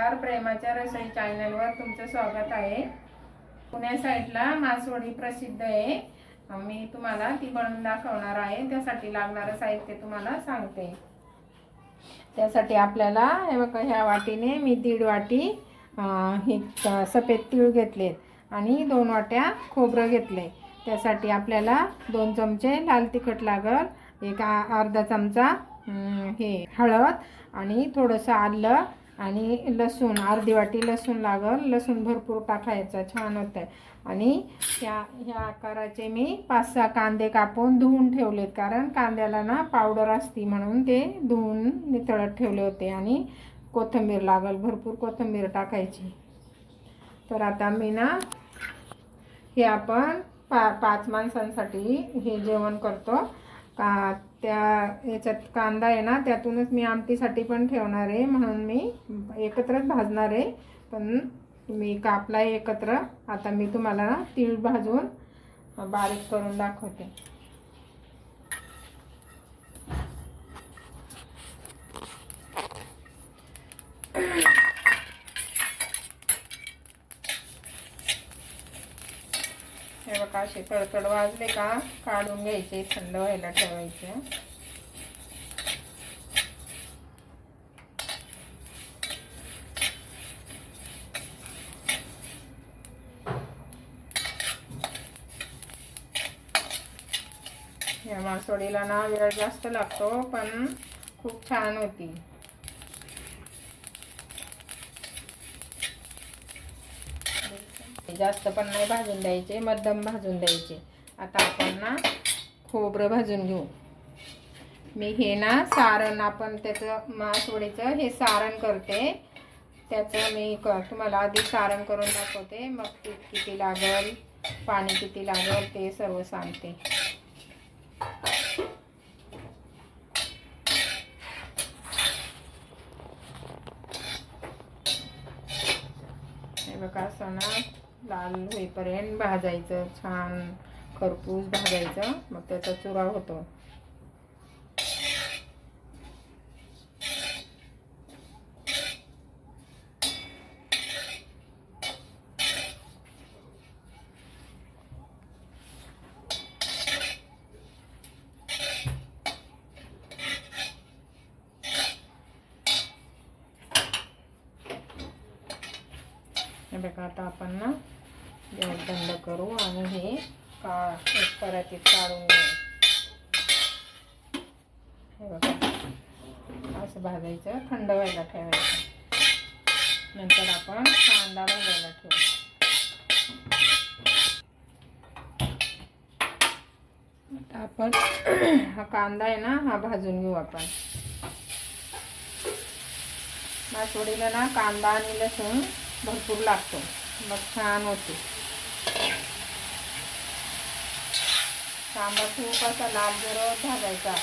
नमस्कार. प्रेमाच्या रसोई चॅनलवर तुमचं स्वागत आहे. पुण्या साईडला मासवडी प्रसिद्ध आहे. मी तुम्हाला ती बनवून दाखवणार आहे. त्यासाठी लागणारं साहित्य तुम्हाला सांगते. त्यासाठी आपल्याला हे बघा ह्या वाटीने मी दीड वाटी हे सफेद तीळ घेतलेत आणि दोन वाट्या खोबरं घेतले त्यासाठी आपल्याला दोन चमचे लाल तिखट लागल एक अर्धा चमचा हे हळद आणि थोडंसं आलं आणि लसूण अर्धी वाटी लसूण लागल. लसूण भरपूर टाकायचा छान होतं आणि ह्या ह्या आकाराचे मी पाच सहा कांदे कापून धुवून ठेवलेत. कारण कांद्याला ना पावडर असती म्हणून ते धुवून नितळत ठेवले होते. आणि कोथिंबीर लागल भरपूर कोथिंबीर टाकायची. तर आता मी ना हे आपण पा पाच माणसांसाठी हे जेवण करतो. का त्या याच्यात कांदा आहे ना त्यातूनच मी आमटीसाठी पण ठेवणार आहे म्हणून मी एकत्रच भाजणार आहे. पण मी कापला एकत्र आता मी तुम्हाला तीळ भाजून बारीक करून दाखवते हे बघा असे कडकड वाजले का काढून घ्यायचे थंड व्हायला ठेवायचे. या मासोडीला ना वेळ जास्त लागतो पण खूप छान होती. जास्त पण नाही भाजून द्यायचे मध्यम भाजून द्यायचे. आता आपण ना खोबरं भाजून घेऊ. मी हे ना सारण आपण त्याचं मासवडीचं हे सारण करते. त्याचं मी क तुम्हाला आधी सारण करून दाखवते. मग तूप किती लागल पाणी किती लागल ते सर्व सांगते. हे बघा असं ना लाल होईपर्यंत भाजायचं छान खरपूस भाजायचं. मग त्याचा चुरा होतो हे बघा आता आपण ना गॅस बंद करू आणि हे का एक परातीत काढून घेऊ हे बघा असं भाजायचं थंड व्हायला ठेवायचं. नंतर आपण कांदा भाजायला ठेवू. आता आपण हा कांदा आहे ना हा भाजून घेऊ आपण. मासवडीला ना कांदा आणि लसूण भरपूर लागतो. मग छान होते. कांदा खूप असा लाल जरत भाजायचा.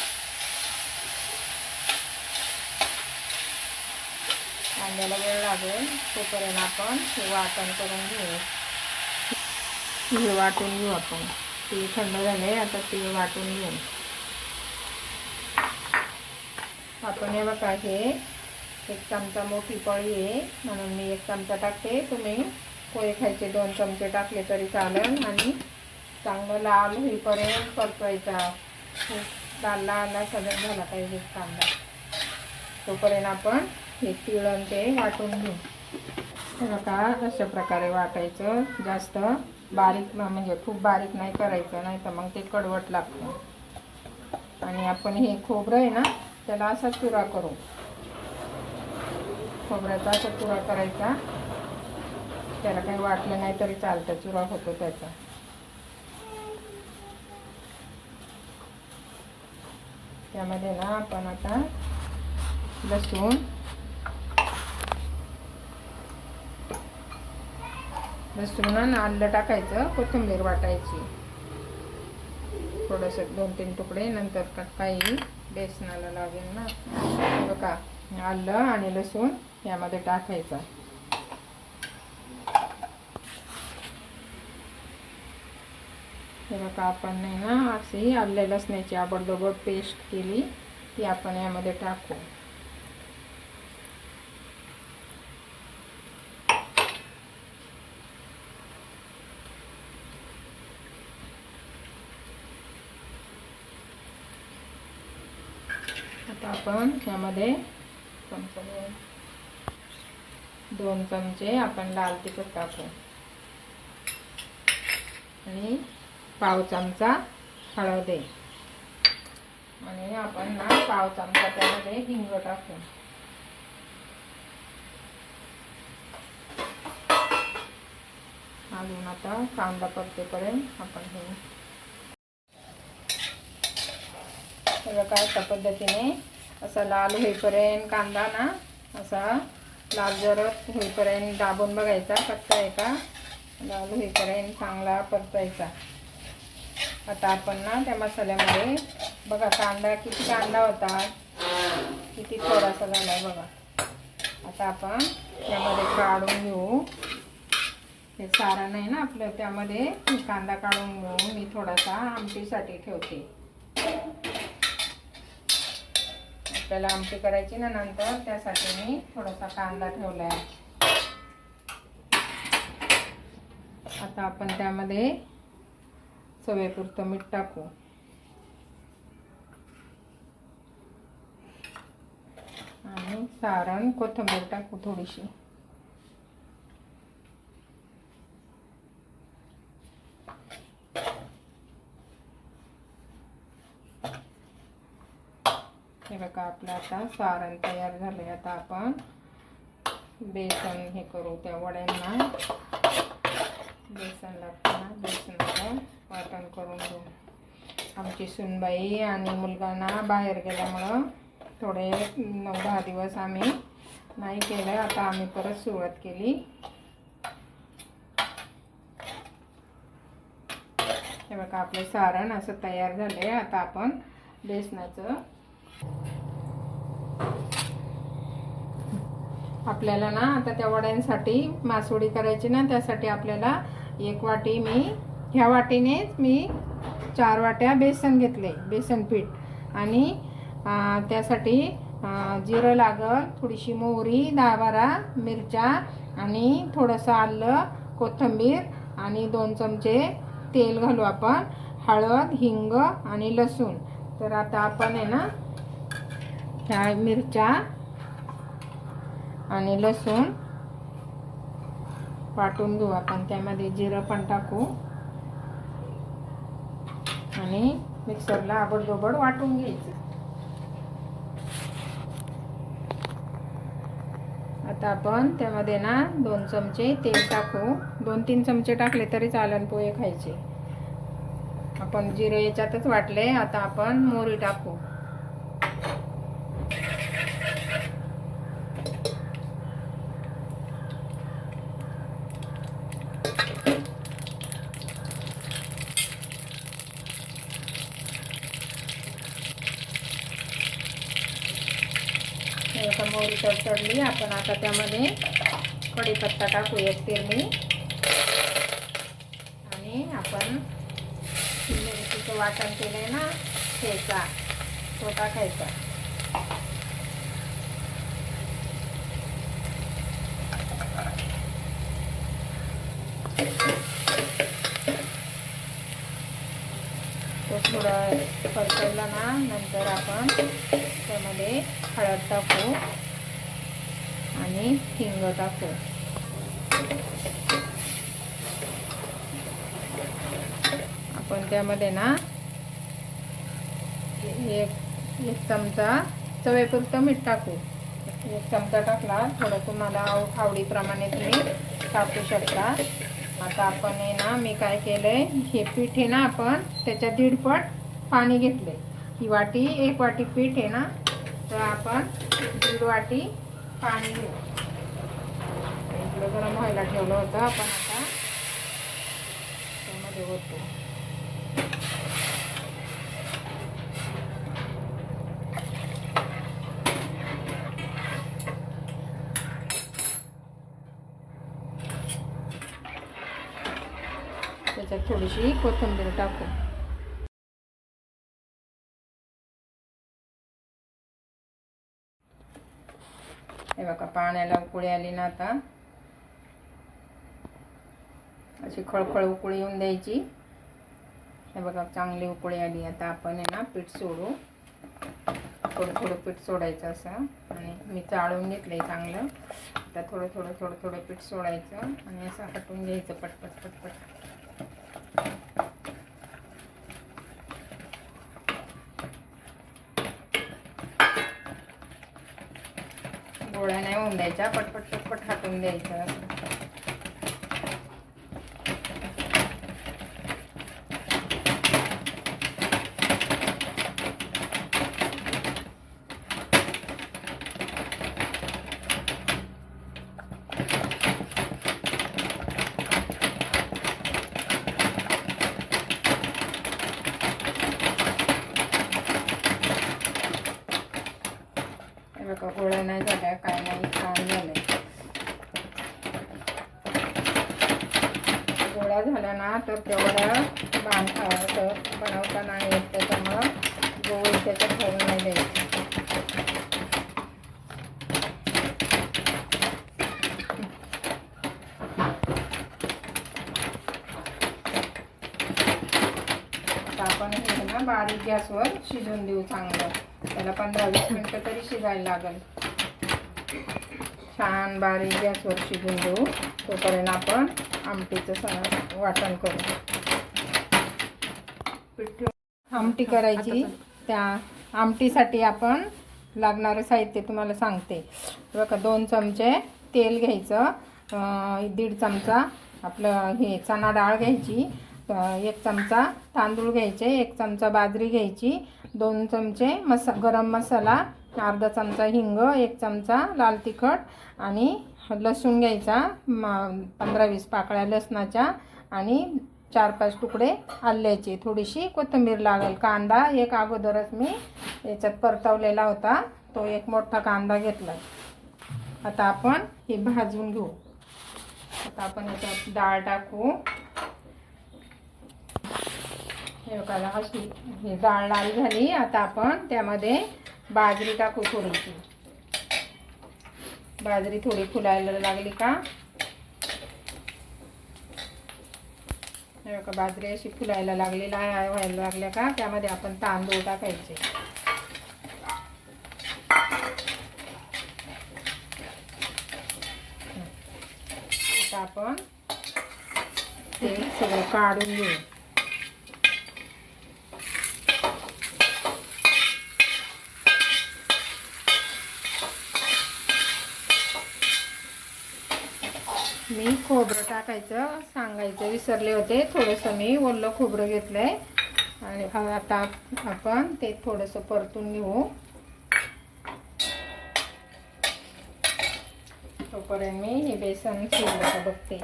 कांद्याला वेळ लागेल. तोपर्यंत आपण हे वाटण करून घेऊ. हे वाटून घेऊ आपण. ती थंड झाले आता ती वाटून घेऊ. आपण हे बघा हे एक चमचा मोठी पळी आहे. म्हणून मी एक चमचा टाकते. तुम्ही पोहे खायचे दोन चमचे टाकले तरी चालेल. आणि चांगलं लाल होईपर्यंत परतवायचा. लाल लाल सगळं झाला पाहिजे कांदा. तोपर्यंत आपण हे तिळण ते वाटून घेऊ. तर आता अशा प्रकारे वाटायचं. जास्त बारीक म्हणजे खूप बारीक नाही करायचं नाही तर मग ते कडवट लागतं. आणि आपण हे खोबरं आहे ना त्याला असा चुरा करू. खोबऱ्याचा असा चुरा करायचा. त्याला काही वाटलं नाही तरी चालतं चुरा होतो त्याचा. त्यामध्ये ना आपण आता लसूण लसूण आणि आलं टाकायचं कोथिंबीर वाटायची. थोडंसं दोन तीन तुकडे नंतर का- काही बेसनाला लागेल ना. बघा आलं आणि लसूण यामध्ये टाकायचं. हे बघा आपण नाही ना अशी आल्या लसण्याची आबडदोबड पेस्ट केली ती आपण यामध्ये टाकू. आता आपण यामध्ये चमचा दोन चमचे आपण लाल तिखट टाकू. आणि पाव चमचा हळद आहे. आणि आपण ना पाव चमचा त्यामध्ये हिंग टाकू. अजून आता कांदा परतेपर्यंत आपण हे हे काय अशा पद्धतीने असा लाल होईपर्यंत कांदा ना असा लाल जरत होईपर्यंत दाबून बघायचा कच्चा आहे का लाल होईपर्यंत चांगला परतायचा. आता आपण ना त्या मसाल्यामध्ये बघा कांदा किती कांदा होता किती थोडासा झाला आहे बघा. आता आपण त्यामध्ये काढून घेऊ. हे सारण आहे ना आपलं त्यामध्ये कांदा काढून घेऊ मी थोडासा आमटीसाठी ठेवते. आपल्याला आमटी करायची ना नंतर त्यासाठी मी थोडासा कांदा ठेवला आहे आता आपण त्यामध्ये चवेपुरतं मीठ टाकू. आणि सारण कोथिंबीर टाकू थोडीशी. हे बघा आपलं आता सारण तयार झालं आहे आता आपण बेसन हे करू त्या वड्यांना. बेसन लागताना बेसनाचं वाटण करून घेऊ. आमची सुनबाई आणि मुलगांना बाहेर गेल्यामुळं थोडे नऊ दहा दिवस आम्ही नाही केलं. आता आम्ही परत सुरुवात केली. हे बघा आपले सारण असं तयार झालं आहे आता आपण बेसनाचं आपल्याला ना आता त्या वड्यांसाठी मासोळी करायची ना त्यासाठी आपल्याला एक वाटी मी ह्या वाटीनेच मी चार वाट्या बेसन घेतले बेसन पीठ. आणि त्यासाठी जिरं लागल थोडीशी मोहरी दहा बारा मिरच्या आणि थोडंसं आलं कोथिंबीर आणि दोन चमचे तेल घालू आपण हळद हिंग आणि लसूण. तर आता आपण आहे ना ह्या मिरच्या आणि लसूण वाटून घेऊ आपण. त्यामध्ये जिरं पण टाकू. आणि मिक्सरला आबडदोबड वाटून घ्यायचं. आता आपण त्यामध्ये ना दोन चमचे तेल टाकू. दोन तीन चमचे टाकले तरी चालन पोहे खायचे. आपण जिरे याच्यातच वाटले आता आपण मोहरी टाकू हे आता मोहरी आपण आता त्यामध्ये कढीपत्ता टाकू एक पेरणी. आणि आपण मिरचीचं वाटण केलंय ना ठेचा. तो टाकायचा. तो पसरलं परतवला ना नंतर आपण त्यामध्ये हळद टाकू. आणि हिंग टाकू. आपण त्यामध्ये ना एक एक चमचा चवेपुरतं मीठ टाकू. एक चमचा टाकला थोडं तुम्हाला आव- आवडीप्रमाणे तुम्ही टाकू शकता. आता आपण आहे ना मी काय केलंय हे पीठ आहे ना आपण त्याच्या दीडपट पाणी घेतलंय. ही वाटी एक वाटी पीठ आहे ना तर आपण दीड वाटी पाणी घेऊ. इकडं गरम व्हायला ठेवलं होतं आपण आता. त्यामध्ये होतो त्याच्यात थोडीशी कोथिंबीर टाकू. बघा पाण्याला उकळी आली ना आता अशी खळखळ उकळी येऊन द्यायची हे बघा चांगली उकळी आली आता आपण आहे ना पीठ सोडू थोडं थोडं पीठ सोडायचं असं आणि मी चाळून घेतलंय चांगलं आता थोडं थोडं थोडं थोडं पीठ सोडायचं आणि असं हटवून घ्यायचं पटपट पटपट गोळ्या द्यायच्या पटपट पटपट हटून द्यायचं हे बघा गोळ्या नाही झाल्या काय नाही छान झालंय गोळ्या झाल्या ना तर तेवढं बाण खावायचं बनवता नाही येत त्याच्यामुळं गोल त्याच्यात ठेवून नाही द्यायचं. आपण हे ना बारीक गॅसवर शिजून देऊ चांगलं. त्याला पंधरा वीस मिनटं तरी शिजायला लागेल. छान बारीक गॅसवर शिजून देऊ. तोपर्यंत आपण आमटीचं सगळं वाटण करू. आमटी करायची. त्या आमटीसाठी आपण लागणारं साहित्य तुम्हाला सांगते. बघा दोन चमचे तेल घ्यायचं दीड चमचा आपलं हे चणा डाळ घ्यायची एक चमचा तांदूळ घ्यायचे एक चमचा बाजरी घ्यायची दोन चमचे मसा गरम मसाला अर्धा चमचा हिंग एक चमचा लाल तिखट आणि लसूण घ्यायचा म पंधरा वीस पाकळ्या लसणाच्या आणि चार पाच तुकडे आल्याचे. थोडीशी कोथिंबीर लागेल. कांदा एक अगोदरच मी याच्यात परतवलेला होता. तो एक मोठा कांदा घेतला. आता आपण हे भाजून घेऊ. आता आपण याच्यात डाळ टाकू. हे बघायला अशी ही डाळ लाल झाली. आता आपण त्यामध्ये बाजरी टाकू थोडीशी. बाजरी थोडी फुलायला लागली का? बाजरी अशी फुलायला लागली लाल व्हायला लागल्या का? त्यामध्ये आपण तांदूळ टाकायचे. आता आपण ते सगळं काढून घेऊ मी खोबरं टाकायचं सांगायचं विसरले होते. थोडंसं मी ओलं खोबरं घेतलंय. आणि आता आपण ते थोडंसं परतून घेऊ. तोपर्यंत मी हे बेसन शिजलं बघते.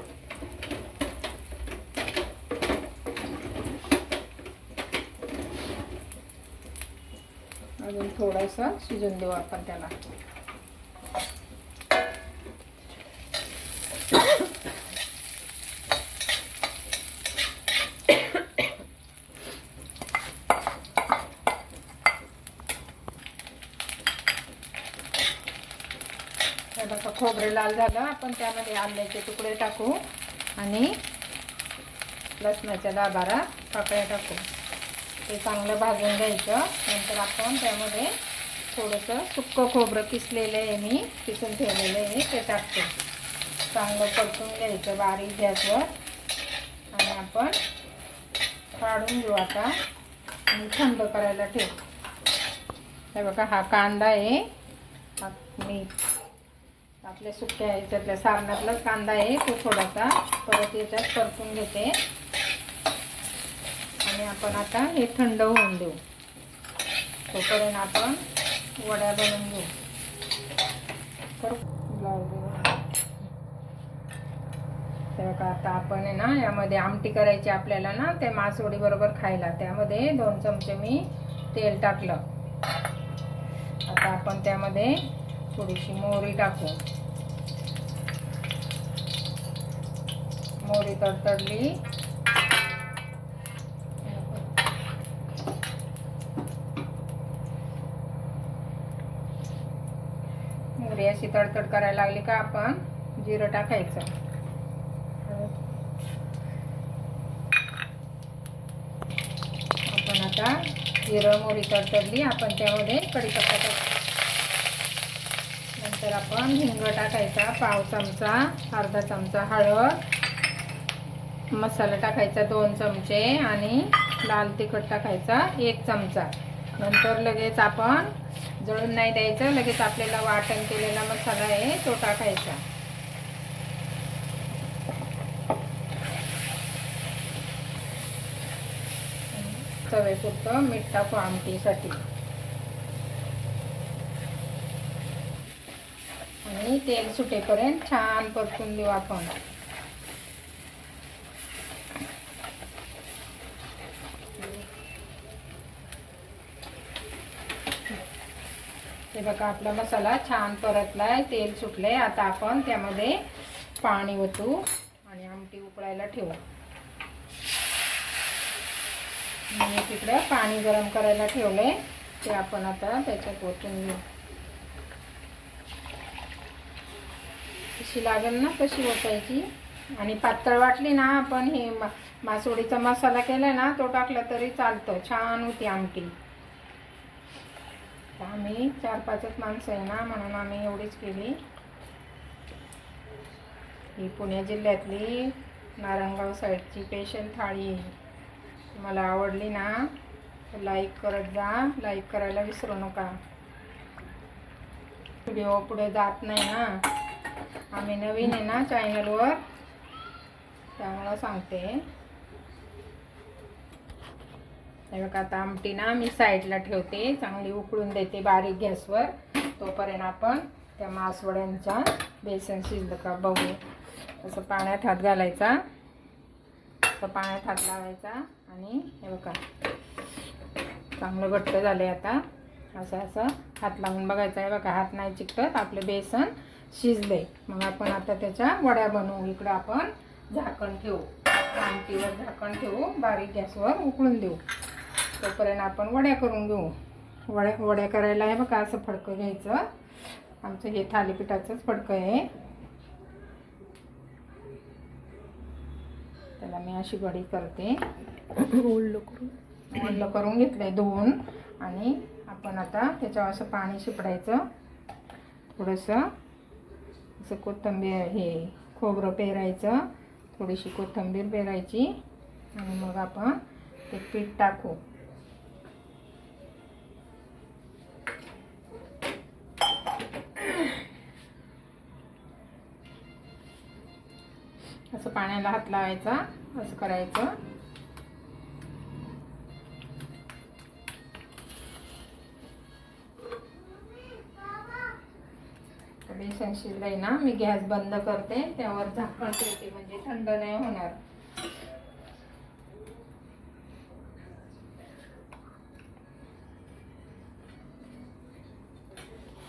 अजून थोडंसं शिजून देऊ आपण त्याला हे बघा खोबरे लाल झालं. आपण त्यामध्ये आल्याचे तुकडे टाकू आणि लसणाच्या दहा बारा पाकळ्या टाकू. ते चांगलं भाजून घ्यायचं. नंतर आपण त्यामध्ये थोडंसं सुक्कं खोबरं किसलेलं आहे मी किसून ठेवलेलं आहे ते टाकतो. चांगलं परतून घ्यायचं बारीक गॅसवर. आणि आपण काढून घेऊ आता आणि थंड करायला ठेवू. हे बघा हा कांदा आहे. मीठ मी आपल्या सुक्या ह्याच्यातल्या सारणातलाच कांदा आहे तो थोडासा. परत याच्यात परतून घेते. आणि आपण आता हे थंड होऊन देऊ. तोपर्यंत आपण वड्या बनवून घेऊ. तर का आता आपण आहे ना यामध्ये आमटी करायची आपल्याला ना ते मासवडी बरोबर खायला. त्यामध्ये दोन चमचे मी तेल टाकलं. आता आपण त्यामध्ये थोडीशी मोहरी टाकू. मोरी तडतडली मोरी अशी तडतड करायला लागली का आपण? जिरं टाकायचं. आपण आता जिरं मोरी तडतडली. आपण त्यामध्ये कढीपत्ता टाक नंतर आपण हिंग टाकायचा. पाव चमचा अर्धा चमचा हळद. मसाला टाकायचा दोन चमचे आणि लाल तिखट टाकायचा एक चमचा. नंतर लगेच आपण जळून नाही द्यायचं लगेच आपल्याला वाटण केलेला मसाला आहे तो टाकायचा. चवेपुरतं मीठ टाकू आमटीसाठी. आणि तेल सुटेपर्यंत छान परतून देऊ आपण हे बघा आपला मसाला छान परतलाय तेल सुटलंय. आता आपण त्यामध्ये पाणी ओतू आणि आमटी उकळायला ठेवू. मी तिकडे पाणी गरम करायला ठेवले ते आपण आता त्याच्यात ओतून घेऊ. कशी लागेल ना कशी ओतायची? आणि पातळ वाटली ना आपण हे मासोडीचा मसाला केला ना तो टाकला तरी चालतं. छान होती आमटी. तर आम्ही चार पाचच माणसं आहे ना म्हणून आम्ही एवढीच केली. ही पुणे जिल्ह्यातली नारायणगाव साईडची स्पेशल थाळी आहे. मला आवडली ना तर लाईक करत जा. लाईक करायला विसरू नका. व्हिडिओ पुढे जात नाही ना. आम्ही नवीन आहे ना चॅनलवर त्यामुळं सांगते. हे बघा आता आमटी ना मी साईडला ठेवते. चांगली उकळून देते बारीक गॅसवर. तोपर्यंत आपण त्या मासवड्यांचा बेसन शिजलं का बघू. असं पाण्यात हात घालायचा. असं पाण्यात हात लावायचा. आणि हे बघा चांगलं घट्ट झालं आता. असं असं हात लावून बघायचं आहे. बघा हात नाही चिकटत. आपलं बेसन शिजले मग आपण आता त्याच्या वड्या बनवू. इकडं आपण झाकण ठेवू. आमटीवर झाकण ठेवू. बारीक गॅसवर उकळून देऊ. तोपर्यंत आपण वड्या करून घेऊ. वड्या वड्या करायला आहे बघा असं फडकं घ्यायचं. आमचं हे थालीपीठाचंच फडकं आहे. त्याला मी अशी वडी करते. ओढलं करून. ओलं करून घेतलंय धुवून. आणि आपण आता त्याच्यावर असं पाणी शिपडायचं. थोडंसं. असं कोथिंबीर हे खोबरं पेरायचं. थोडीशी कोथिंबीर पेरायची. आणि मग आपण ते पीठ टाकू. असं पाण्याला हात लावायचा असं करायचं. बेसन शिजलंय ना मी गॅस बंद करते त्यावर झाकण ठेवते म्हणजे थंड नाही होणार.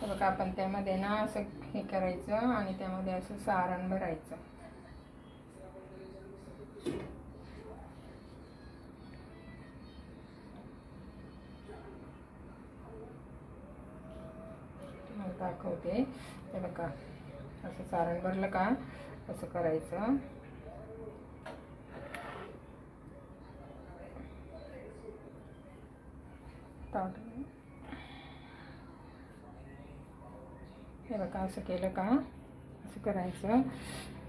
बघा आपण त्यामध्ये ना असं हे करायचं आणि त्यामध्ये असं सारण भरायचं. का असं सारण भरलं का? असं करायचं. हे बघा असं केलं का? असं करायचं.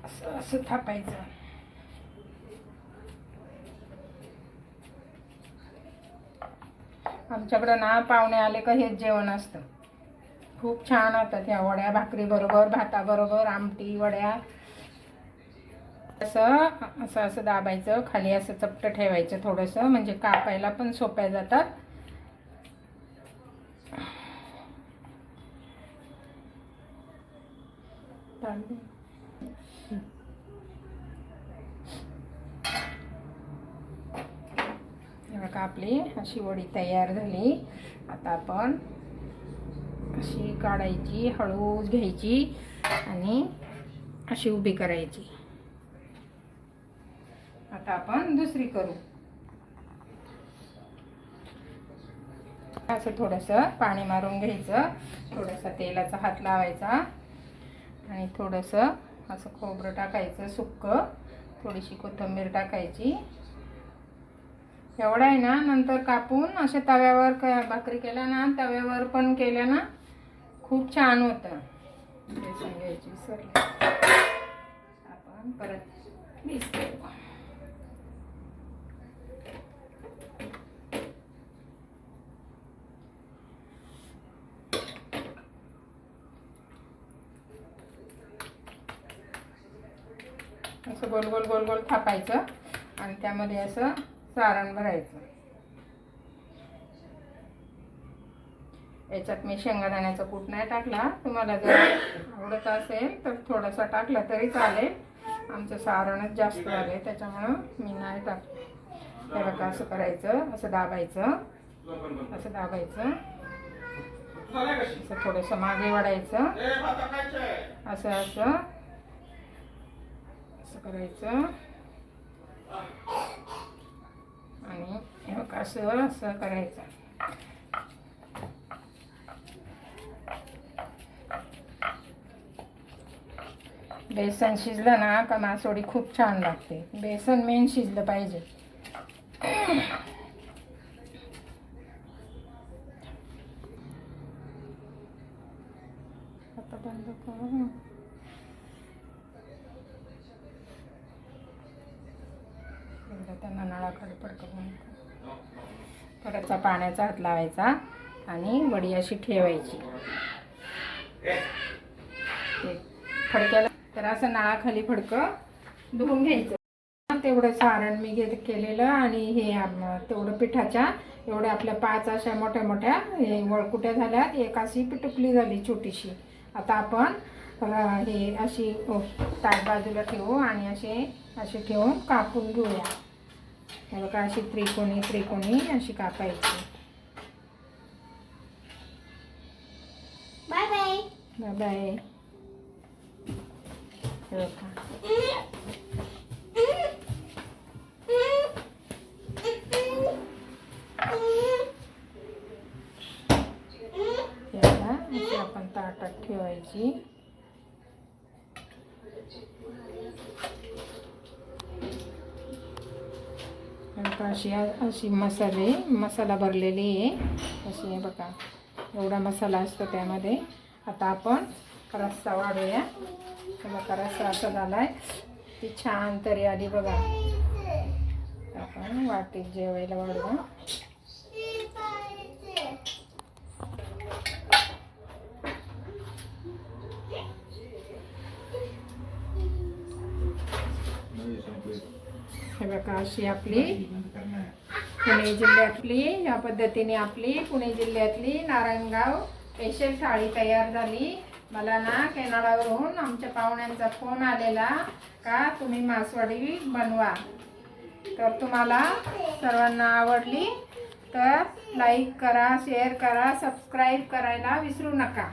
असं असं थापायचं. आमच्याकडं ना पाहुणे आले का हेच जेवण असतं. खूप छान होतात ह्या वड्या भाकरी बरोबर भाताबरोबर आमटी वड्या. असं असं असं दाबायचं खाली असं चपटं ठेवायचं थोडंसं म्हणजे कापायला पण सोप्या जातात. कापली अशी वडी तयार झाली. आता आपण अशी काढायची हळूच घ्यायची आणि अशी उभी करायची. आता आपण दुसरी करू. असं थोडंसं पाणी मारून घ्यायचं. थोडंसं तेलाचा हात लावायचा आणि थोडंसं असं खोबरं टाकायचं सुक्क. थोडीशी कोथिंबीर टाकायची. एवढा आहे ना? नंतर कापून अशा तव्यावर भाकरी केल्या ना? तव्यावर पण केल्या ना? खूप छान होतं. बेसन घ्यायची विसरले आपण परत मिक्स करू. असं गोल गोल गोल गोल थापायचं आणि त्यामध्ये असं सारण भरायचं. याच्यात मी शेंगादाण्याचा कूट नाही टाकला. तुम्हाला जर आवडत असेल तर थोडासा टाकला तरी चालेल. आमचं सारणच जास्त आले त्याच्यामुळं मी नाही टाक हे बघा असं करायचं असं दाबायचं असं दाबायचं. असं थोडंसं मागे वाढायचं. असं असं. असं करायचं. आणि हे बघा असं असं करायचं. बेसन शिजलं ना का मासोळी खूप छान लागते. बेसन मेन शिजलं पाहिजे. आता बंद करू. त्यांना नळाकडे करून थोडासा पाण्याचा हात लावायचा आणि वडी अशी ठेवायची. फडक्याला तर असं नळाखाली फडकं धुवून घ्यायचं. तेवढं सारण मी घे केलेलं आणि हे तेवढं पिठाच्या एवढ्या आपल्या पाच अशा मोठ्या मोठ्या हे वळकुट्या झाल्या एक अशी पिटुकली झाली छोटीशी. आता आपण हे अशी ताट बाजूला ठेवू आणि असे असे ठेवून कापून घेऊया. हे बघा अशी त्रिकोणी त्रिकोणी अशी कापायची. बाय. Bye bye. आपण ताटात ठेवायची. अशी अशी मसाले मसाला भरलेली आहे. अशी आहे बघा. एवढा मसाला असतो त्यामध्ये. आता आपण रस्सा वाढूया. हे बघा रस्सा असा झालाय. ती छान तरी आली बघा. आपण वाटीत जेवायला वाढू हे बघा अशी आपली पुणे जिल्ह्यातली या पद्धतीने आपली पुणे जिल्ह्यातली नारायणगाव स्पेशल थाळी तयार झाली. मला ना केनाडावरून आमच्या पाहुण्यांचा फोन आलेला का तुम्ही मासवडी बनवा. तर तुम्हाला सर्वांना आवडली तर लाईक करा शेअर करा सबस्क्राईब करायला विसरू नका.